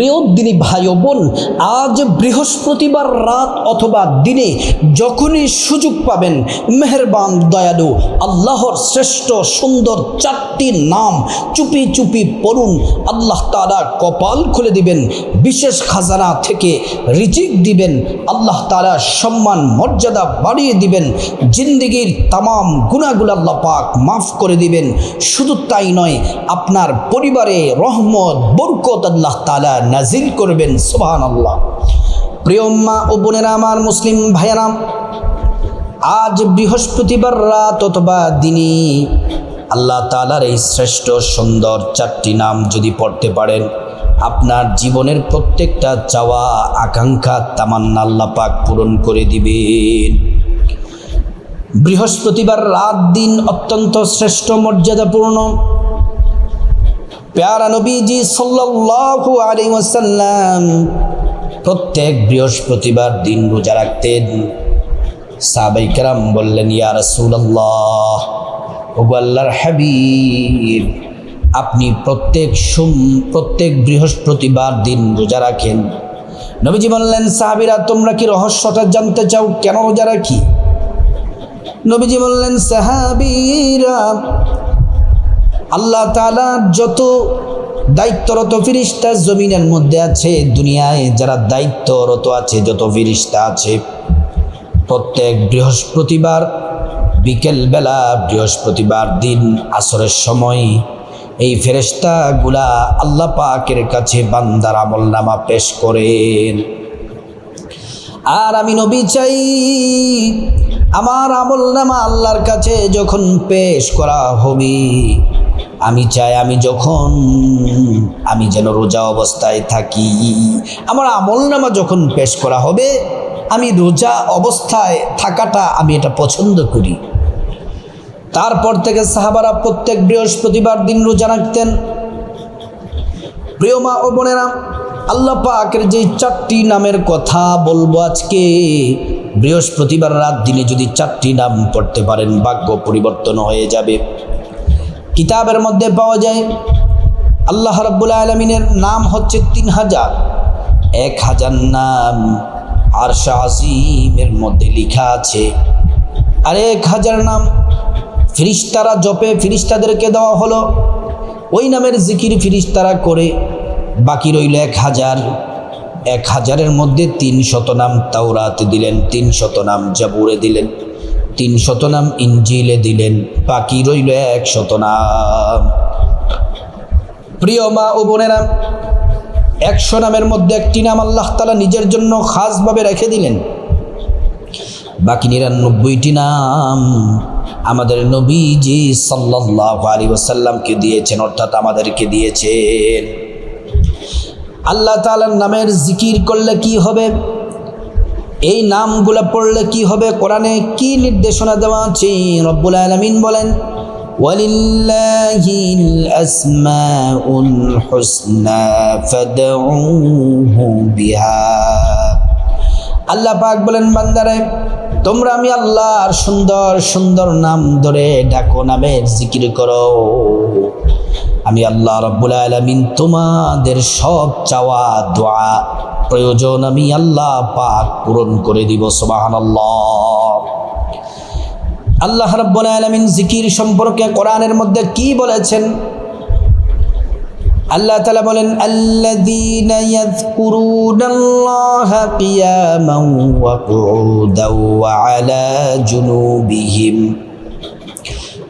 প্রিয় দিনী ভাই বোন, আজ বৃহস্পতিবার রাত অথবা দিনে যখনই সুযোগ পাবেন, মেহেরবান দয়ালু, আল্লাহর শ্রেষ্ঠ সুন্দর চারটি নাম চুপি চুপি পড়ুন। আল্লাহ তালা কপাল খুলে দিবেন, বিশেষ খাজানা থেকে রিজিক দিবেন। আল্লাহ তালা সম্মান, মর্যাদা বাড়িয়ে দিবেন। জিন্দিগির তামাম গুণাগুলো আল্লাহ পাক মাফ করে দিবেন। শুধু তাই নয়, আপনার পরিবারে রহমত, বরকত আল্লাহ তালা নাজিল করবেন সুবহান আল্লাহ প্রিয় মা ও বোনেরা, আমার মুসলিম ভাইয়ারাম আজ বৃহস্পতিবার রাত অথবা দিনই আল্লাহ তালার এই শ্রেষ্ঠ সুন্দর চারটি নাম যদি পড়তে পারেন, আপনার জীবনের প্রত্যেকটা চাওয়া, আকাঙ্ক্ষা, তামান্না আল্লাহ পাক পূরণ করে দিবেন। বৃহস্পতিবার রাত দিন অত্যন্ত শ্রেষ্ঠ, মর্যাদাপূর্ণ প্যারা নবীজি সাল্লাল্লাহু আলাইহি ওয়াসাল্লাম, প্রত্যেক বৃহস্পতিবার দিন রোজা রাখতেন। সাহাবাই কেরাম বললেন, ইয়া রাসূলুল্লাহ ওগো আল্লাহর হাবিব, আপনি প্রত্যেক সোম, প্রত্যেক বৃহস্পতিবার দিন রোজা রাখেন। নবীজি বললেন, সাহাবিরা, তোমরা কি রহস্যটা জানতে চাও? কেন রোজা রাখি? নবীজি বললেন, সাহাবিরা আল্লাহ যত দায়িত্বরত ফিরিস্তা জমিনের মধ্যে আছে দুনিয়ায়, যারা দায়িত্বরত আছে, যত ফিরিস্তা আছে, প্রত্যেক বৃহস্পতিবার বিকেলবেলা বৃহস্পতিবার দিন আসরের সময় এই ফেরেস্তাগুলা আল্লাহ পাকের কাছে বান্দার আমল নামা পেশ করেন। আর আমি নবী চাই, আমার আমল নামা আল্লাহর কাছে যখন পেশ করা হবে আমি চাই আমি যখন, আমি যেন রোজা অবস্থায় থাকি। আমার আমল নামা যখন পেশ করা হবে, আমি রোজা অবস্থায় থাকাটা আমি এটা পছন্দ করি। তারপর থেকে সাহাবারা প্রত্যেক বৃহস্পতিবার দিন রোজা রাখতেন। প্রিয় মা ও বোনেরা, আল্লাহ পাকের যে চারটি নামের কথা বলব আজকে, বৃহস্পতিবার রাত দিনে যদি চারটি নাম পড়তে পারেন, ভাগ্য পরিবর্তন হয়ে যাবে। কিতাবের মধ্যে পাওয়া যায়। আল্লাহ রব্বুল আলমিনের নাম হচ্ছে তিন হাজার। এক হাজার নাম আর শাহিমের মধ্যে লেখা আছে। আর এক হাজার নাম ফিরিস্তারা জপে, ফিরিস্তাদেরকে দেওয়া হলো। ওই নামের জিকির ফিরিস্তারা করে। বাকি রইল এক হাজার। এক হাজারের মধ্যে তিন শত নাম তাওরাতে দিলেন তিন শত নাম জাবুরে দিলেন। তিন শত নাম ইঞ্জিলে দিলেন, বাকি রইল এক শত নাম প্রিয় মা ও বোনেরা, একশো নামের মধ্যে একটি নাম আল্লাহ তালা নিজের জন্য খাসভাবে রেখে দিলেন। বাকি নিরানব্বইটি নাম আমাদের নবীজি সাল্লাহ আলী ওসাল্লামকে দিয়েছেন, অর্থাৎ আমাদেরকে দিয়েছেন। আল্লাহ তালার নামের জিকির করলে কি হবে? এই নামগুলো পড়লে কি হবে কোরআনে কি নির্দেশনা দেওয়া আছে রব্বুল আলমিন বলেন ولله الأسماء الحسنى فادعوه بها আল্লাহ পাক বলেন বান্দারে তোমরা আমি আল্লাহর সুন্দর সুন্দর নাম ধরে ডাকো, নামের জিকির করো। আমি আল্লাহ রব্বুল আলমিন তোমাদের সব চাওয়া, দোয়া, প্রয়োজন আমি আল্লাহ পাক পূরণ করে দিব সোবাহান আল্লাহ রব্বুল আলমিন জিকির সম্পর্কে কোরআনের মধ্যে কি বলেছেন? আল্লাহ তালা বলেন الذين يذكرون الله قياما وقعودا وعلى جنوبهم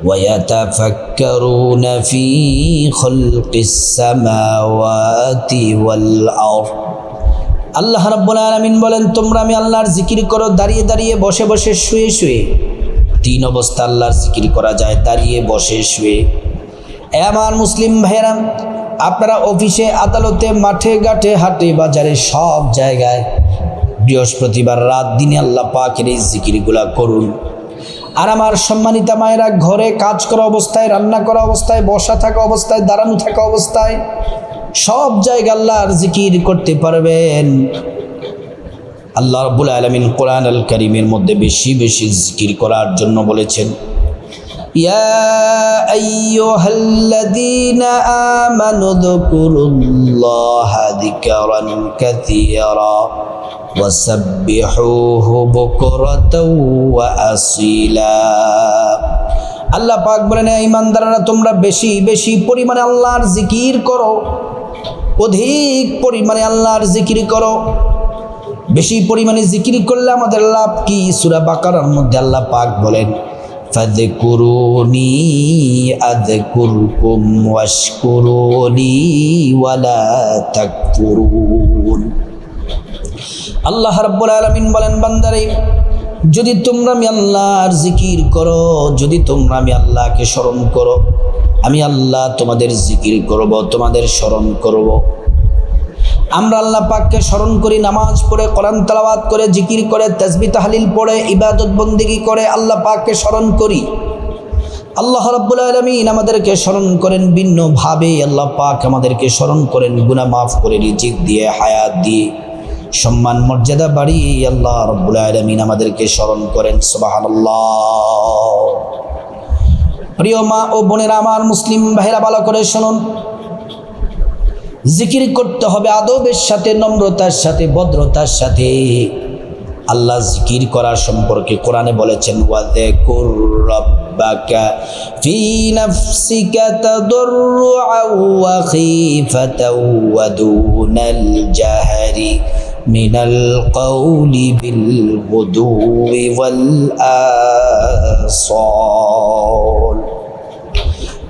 ويتفكرون في خلق السماوات والأرض আল্লাহ রাব্বুল আলামিন বলেন তোমরা আমি আল্লাহর জিকির করো দাঁড়িয়ে দাঁড়িয়ে বসে বসে শুয়ে শুয়ে তিন অবস্থা আল্লাহর জিকির করা যায় দাঁড়িয়ে বসে শুয়ে এ আমার মুসলিম ভাইয়েরা আপনারা অফিসে, আদালতে, মাঠে, ঘাটে, হাটে, বাজারে, সব জায়গায় বৃহস্পতিবার রাত দিনে আল্লাহ পাকের এই জিকিরগুলা করুন। আর আমার সম্মানিতা মায়েরা, ঘরে কাজ করা অবস্থায়, রান্না করা অবস্থায়, বসা থাকা অবস্থায়, দাঁড়ানো থাকা অবস্থায়, সব জায়গা আল্লাহর জিকির করতে পারবেন। আল্লাহ রবুল আলমিন কোরআন আল করিমের মধ্যে বেশি বেশি জিকির করার জন্য বলেছেন। يا أيها الذين آمنوا اذكروا الله الله ذكرا كثيرا وسبحوه بكرة وأصيلا আল্লাহ পাক বলেন ইমানদাররা তোমরা বেশি বেশি পরিমাণে আল্লাহর জিকির করো অধিক পরিমাণে আল্লাহর জিকির করো বেশি পরিমাণে জিকির করলে আমাদের লাভ কি সুরা বাকারার মধ্যে আল্লাহ পাক বলেন ফাদকুরুনি আদকুরকুম ওয়াশকুরুনি ওয়ালা তাকফুরুন আল্লাহ রাব্বুল আলামিন বলেন, বান্দারে, যদি তোমরা আমি আল্লাহর জিকির করো, যদি তোমরা আমি আল্লাহকে স্মরণ করো, আমি আল্লাহ তোমাদের জিকির করব, তোমাদের স্মরণ করব। আমরা আল্লাহ পাককে স্মরণ করি, নামাজ পড়ে, কোরআন তালাওয়াত করে, জিকির করে, তসবি, তাহলিল পড়ে, ইবাদত বন্দিগি করে আল্লাহ পাককে স্মরণ করি। আল্লাহ রব্বুল আলমিন আমাদেরকে স্মরণ করেন ভিন্নভাবে। আল্লাহ পাক আমাদেরকে স্মরণ করেন গুনা মাফ করে, রিজিক দিয়ে, হায়াত দিয়ে, সম্মান, মর্যাদা বাড়িয়ে আল্লাহ রব্বুল আলমিন আমাদেরকে স্মরণ করেন। সুবাহান প্রিয় মা ও বোনেরা, আমার মুসলিম ভাইরা ভালো করে শুনুন। জিকির করতে হবে আদবের সাথে, নম্রতার সাথে, ভদ্রতার সাথে। আল্লাহ জিকির করার সম্পর্কে কোরআনে বলেছেন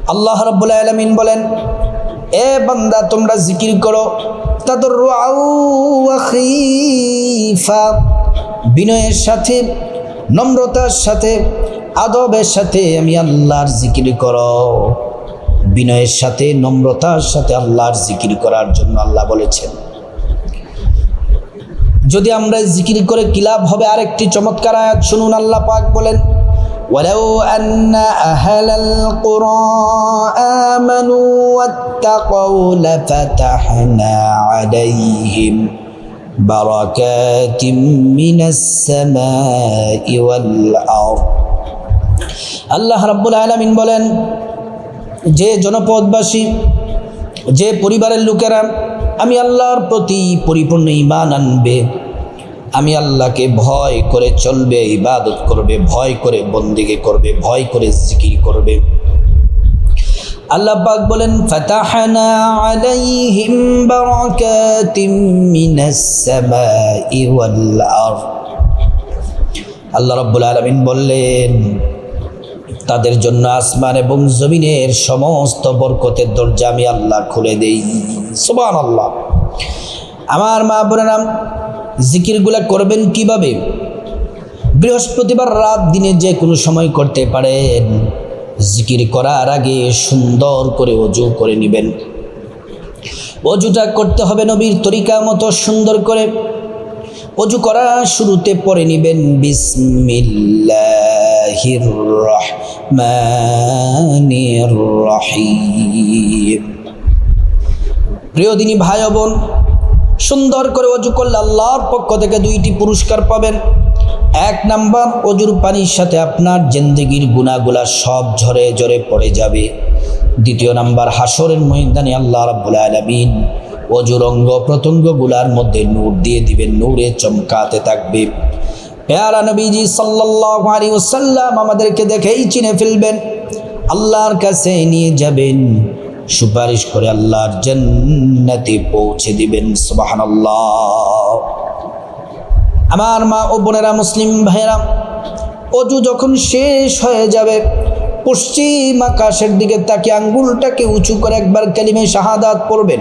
আল্লাহ রাব্বুল আলামিন বলেন এ বান্দা, তোমরা জিকির করো। তাদের বিনয়ের সাথে, নম্রতার সাথে, আদবের সাথে আমি আল্লাহর জিকির করো। বিনয়ের সাথে, নম্রতার সাথে আল্লাহর জিকির করার জন্য আল্লাহ বলেছেন। যদি আমরা জিকির করে কিলাভ হবে? আরেকটি চমৎকার আয়াত শুনুন, আল্লাহ পাক বলেন ولو أن أهل القرى آمنوا واتقوا لفتحنا عليهم بركات من السماء والأرض আল্লাহ রাব্বুল আলামিন বলেন যে জনপদবাসী যে পরিবারের লোকেরা আমি আল্লাহর প্রতি পরিপূর্ণ ইমান আনবে আমি আল্লাহকে ভয় করে চলবে, ইবাদত করবে, ভয় করে বন্দিকে করবে, ভয় করে জিকির করবে। আল্লাহ পাক বলেন, ফাতাহনা আলাইহিম বারাকাতিম মিনাস সামাই ওয়াল আরদ। আল্লাহ রাব্বুল আলামিন বললেন, তাদের জন্য আসমান এবং জমিনের সমস্ত বরকতের দরজা আমি আল্লাহ খুলে দেই। সুবহানাল্লাহ। আমার মা বোনেরা জিকিরগুলা করবেন কীভাবে? বৃহস্পতিবার রাত দিনে যে কোনো সময় করতে পারেন। জিকির করার আগে সুন্দর করে অজু করে নেবেন। অজুটা করতে হবে নবীর তরিকা মতো সুন্দর করে। অজু করা শুরুতে পরে নেবেন, বিসমিল্লাহির রহিম। প্রিয় দিনী ভাই বোন সুন্দর করে অজু করলে আল্লাহর পক্ষ থেকে দুইটি পুরস্কার পাবেন। এক নাম্বার, অজুর পানির সাথে আপনার জেন্দেগির গুণাগুলা সব ঝরে ঝরে পড়ে যাবে। দ্বিতীয় নাম্বার হাসরের ময়দানে আল্লাহ রাব্বুল আলামিন অজুর অঙ্গ প্রত্যঙ্গগুলার মধ্যে নূর দিয়ে দিবেন, নূরে চমকাতে থাকবে। পেয়ারা নবীজি সাল্লাল্লাহু আলাইহি আমাদেরকে দেখেই চিনে ফেলবেন, আল্লাহর কাছে নিয়ে যাবেন। সুপারিশ করে আল্লাহর জান্নাতে পৌঁছে দিবেন, সুবহানাল্লাহ। আমার মা ও বোনেরা মুসলিম ভাইয়েরা, অজু যখন শেষ হয়ে যাবে, পশ্চিম আকাশের দিকে তাকে আঙ্গুলটাকে উঁচু করে একবার কালিমে শাহাদাত পড়বেন।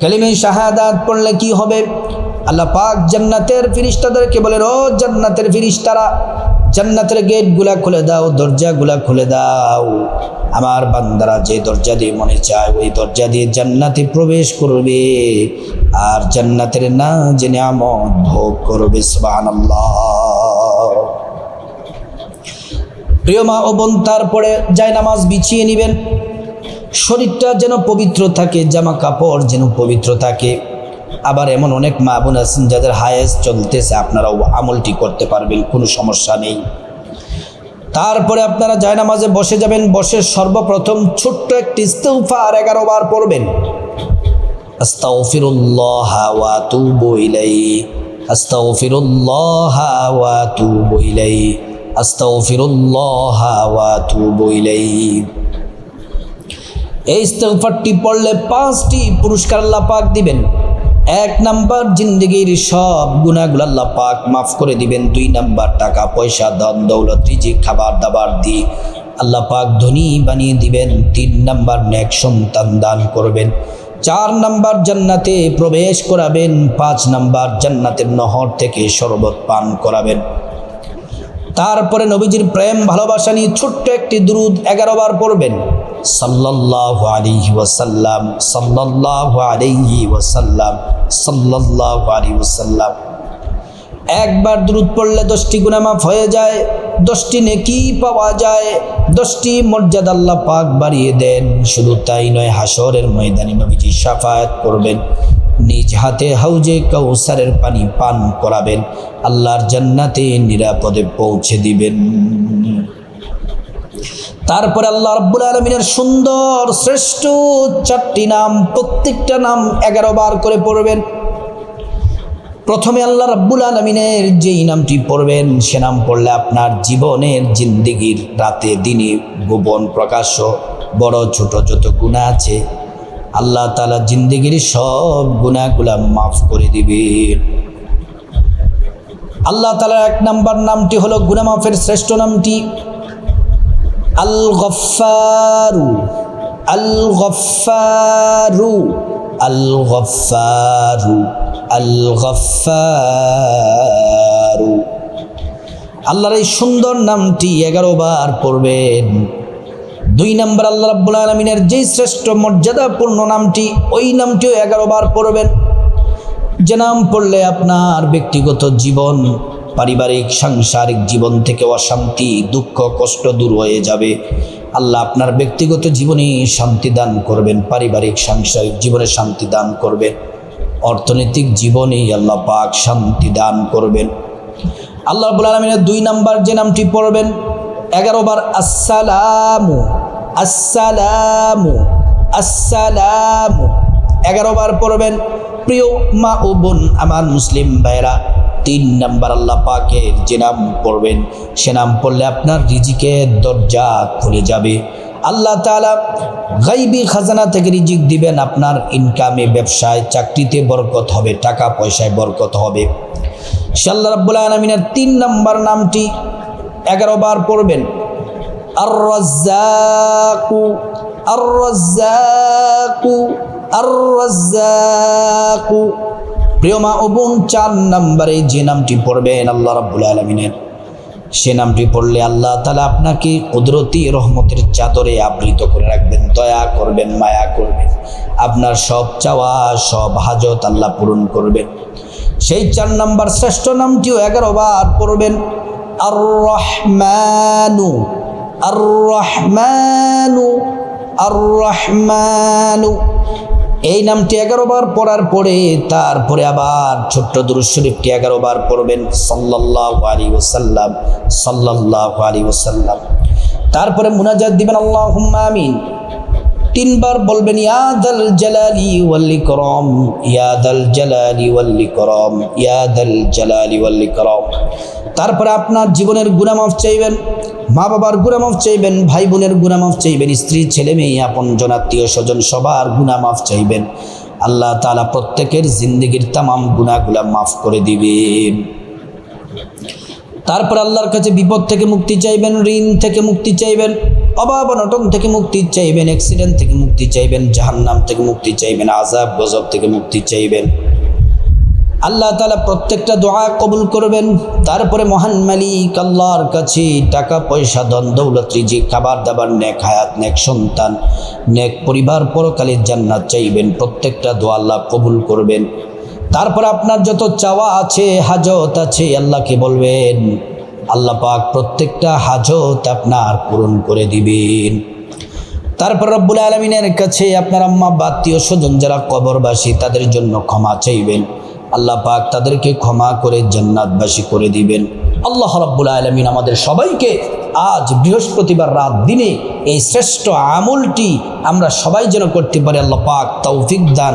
কালিমে শাহাদাত পড়লে কি হবে? আল্লাহ পাক জান্নাতের ফিরিস্তাদেরকে বলে, ও জান্নাতের ফিরিস্তারা, জান্নাতের গেটগুলা খুলে দাও, দরজাগুলা খুলে দাও। আমার বান্দারা যে দরজা দিয়ে মনে চায়, ওই দরজা দিয়ে জান্নাতে প্রবেশ করবে। আর জান্নাতের না যে নিয়ামত ভোগ করবে প্রিয় মা ও বোন, তারপরে যায় নামাজ বিছিয়ে নেবেন। শরীরটা যেন পবিত্র থাকে জামা কাপড় যেন পবিত্র থাকে। আবার এমন অনেক মা বোন আছেন যাদের হায়েস চলতেছে, আপনারাও আমলটি করতে পারবেন, কোনো সমস্যা নেই। তারপরে আপনারা জায়নামাজে বসে যাবেন, বসে সর্বপ্রথম ছোট্ট একটি ইস্তেগফার এগারো বার পড়বেন। আস্তাগফিরুল্লাহ ওয়া আতুবু ইলাইহি। আস্তাগফিরুল্লাহ ওয়া আতুবু ইলাইহি। আস্তাগফিরুল্লাহ ওয়া আতুবু ইলাইহি। এই ইস্তেগফারটি পড়লে পাঁচটি পুরস্কার আল্লাহ পাক দিবেন। এক নাম্বার, জিন্দগির সব গুণাগুলো আল্লাহ পাক মাফ করে দিবেন। দুই নাম্বার, টাকা, পয়সা, ধন, দৌলত, রিজিক, খাবার, দাবার দিয়ে আল্লাহ পাক ধনী বানিয়ে দিবেন। তিন নাম্বার, নেক সন্তান দান করবেন। চার নাম্বার, জান্নাতে প্রবেশ করাবেন। পাঁচ নাম্বার, জান্নাতের নহর থেকে শরবত পান করাবেন। তারপরে নবীজির প্রেম, ভালোবাসা নিয়ে ছোট্ট একটি দুরুদ এগারো বার পড়বেন। সাল্লাল্লাহু আলাইহি ওয়াসাল্লাম, সাল্লাল্লাহু আলাইহি ওয়াসাল্লাম, সাল্লাল্লাহু আলাইহি ওয়াসাল্লাম। একবার দ্রুত পড়লে দশটি গুনামাফ হয়ে যায়, দশটি নেকি পাওয়া যায়, দশটি মর্যাদা আল্লাহ পাক বাড়িয়ে দেন। শুধু তাই নয় হাসরের ময়দানে নবীজি সাফায়াত করবেন। নিজ হাতে হাউজে কৌসারের পানি পান করাবেন। আল্লাহর জান্নাতে নিরাপদে পৌঁছে দিবেন। তারপরে আল্লাহ রাব্বুল আলমিনের সুন্দর শ্রেষ্ঠ চারটি নাম, প্রত্যেকটা নাম এগারো বার করে পড়বেন। প্রথমে আল্লাহ রাব্বুল আলমিনের যেই নামটি পড়বেন, সে নাম পড়লে আপনার জীবনের জিন্দিগির রাতে দিনে গোপন প্রকাশ্য বড় ছোট যত গুণা আছে আল্লাহ তালা জিন্দিগির সব গুণাগুলা মাফ করে দিবেন। আল্লাহ তালার এক নাম্বার নামটি হলো গুনা মাফের শ্রেষ্ঠ নামটি আল গফারু আল গফারু আল গফারু আল গফারু আল্লাহর এই সুন্দর নামটি এগারো বার পড়বেন। দুই নম্বর আল্লাহ রাব্বুল আলমিনের যেই শ্রেষ্ঠ মর্যাদাপূর্ণ নামটি, ওই নামটিও এগারো বার পড়বেন। যে নাম পড়লে আপনার ব্যক্তিগত জীবন, পারিবারিক, সাংসারিক জীবন থেকে অশান্তি, দুঃখ, কষ্ট দূর হয়ে যাবে। আল্লাহ আপনার ব্যক্তিগত জীবনে শান্তি দান করবেন, পারিবারিক, সাংসারিক জীবনে শান্তি দান করবেন। অর্থনৈতিক জীবনে আল্লাহ পাক শান্তি দান করবেন। আল্লাহ আলমিনের দুই নাম্বার যে নামটি পড়বেন, এগারো বার আসসালামু। আসসালামু আসসালামু। এগারো বার পড়বেন, প্রিয় মা ও বোন, আমার মুসলিম ভাইরা তিন নাম্বার আল্লাহ পাকের যে নাম পড়বেন, সে নাম পড়লে আপনার রিজিকের দরজা খুলে যাবে। আল্লাহ তালা গাইবি খাজানা থেকে রিজিক দিবেন, আপনার ইনকামে ব্যবসায়, চাকরিতে বরকত হবে টাকা পয়সায় বরকত হবে। সে আল্লাহ রাব্বুল আলমিনের তিন নাম্বার নামটি এগারো বার পড়বেন। আর রাজ্জাকু আর রাজ্জাকু আর রাজ্জাকু প্রিয় মা ও বোন, চার নম্বরে যে নামটি পড়বেন আল্লাহ রাব্বুল আলমিনের, সে নামটি পড়লে আল্লাহ তালা আপনাকে কুদরতি রহমতের চাদরে আবৃত করে রাখবেন, দয়া করবেন, মায়া করবেন। আপনার সব চাওয়া, সব হাজত আল্লাহ পূরণ করবেন। সেই চার নাম্বার শ্রেষ্ঠ নামটিও এগারো বার পড়বেন আর রহমানু আর রহমানু আর রহমানু এই নামটি এগারো বার পড়ার পরে তারপরে আবার ছোট্ট দুরুশরীফটি এগারো বার পড়বেন সাল্লাহ আলী ওসাল্লাম সাল্লাহ আলী ওসাল্লাম তারপরে মুনাজাত দিবেন আল্লাহ আমিন। তিনবার বলবেন ইয়াদাল জালালি ওয়াল্লি করম ইয়াদাল জালালি ওয়াল্লি করম ইয়াদাল জালালি ওয়াল্লি করম তারপরে আপনার জীবনের গুণামাফ চাইবেন, মা বাবার গুণামাফ চাইবেন, ভাই বোনের গুণামাফ চাইবেন, স্ত্রী, ছেলে, মেয়ে, আপন জনাত্মীয় স্বজন, সবার গুণামাফ চাইবেন। আল্লাহ তালা প্রত্যেকের জিন্দগির তামাম গুণাগুলা মাফ করে দিবেন। তারপর আল্লাহর কাছে বিপদ থেকে মুক্তি চাইবেন, ঋণ থেকে মুক্তি চাইবেন, অভাব অনটন থেকে মুক্তি চাইবেন অ্যাক্সিডেন্ট থেকে মুক্তি চাইবেন, জাহান্নাম থেকে মুক্তি চাইবেন আজাব গজব থেকে মুক্তি চাইবেন। আল্লাহ তালা প্রত্যেকটা দোয়া কবুল করবেন। তারপরে মহান মালিক আল্লাহর কাছে টাকা, পয়সা, ধন, দৌলত, রিজিক খাবার দাবার নেক হায়াত, নেক সন্তান, নেক পরিবার পরকালের জান্নাত চাইবেন। প্রত্যেকটা দোয়া আল্লাহ কবুল করবেন। তারপর আপনার যত চাওয়া আছে, হাজত আছে, আল্লাহকে বলবেন, আল্লাহ পাক প্রত্যেকটা হাজত আপনার পূরণ করে দিবেন। তারপর রব্বুল আলমিনের কাছে আপনার আম্মা বাত্মীয় স্বজন যারা কবরবাসী, তাদের জন্য ক্ষমা চাইবেন। আল্লাহ পাক তাদেরকে ক্ষমা করে জান্নাতবাসী করে দিবেন। আল্লাহ রব্বুল আলমিন আমাদের সবাইকে আজ বৃহস্পতিবার রাত দিনে এই শ্রেষ্ঠ আমলটি আমরা সবাই যেন করতে পারি, আল্লাহ পাক তৌফিক দান।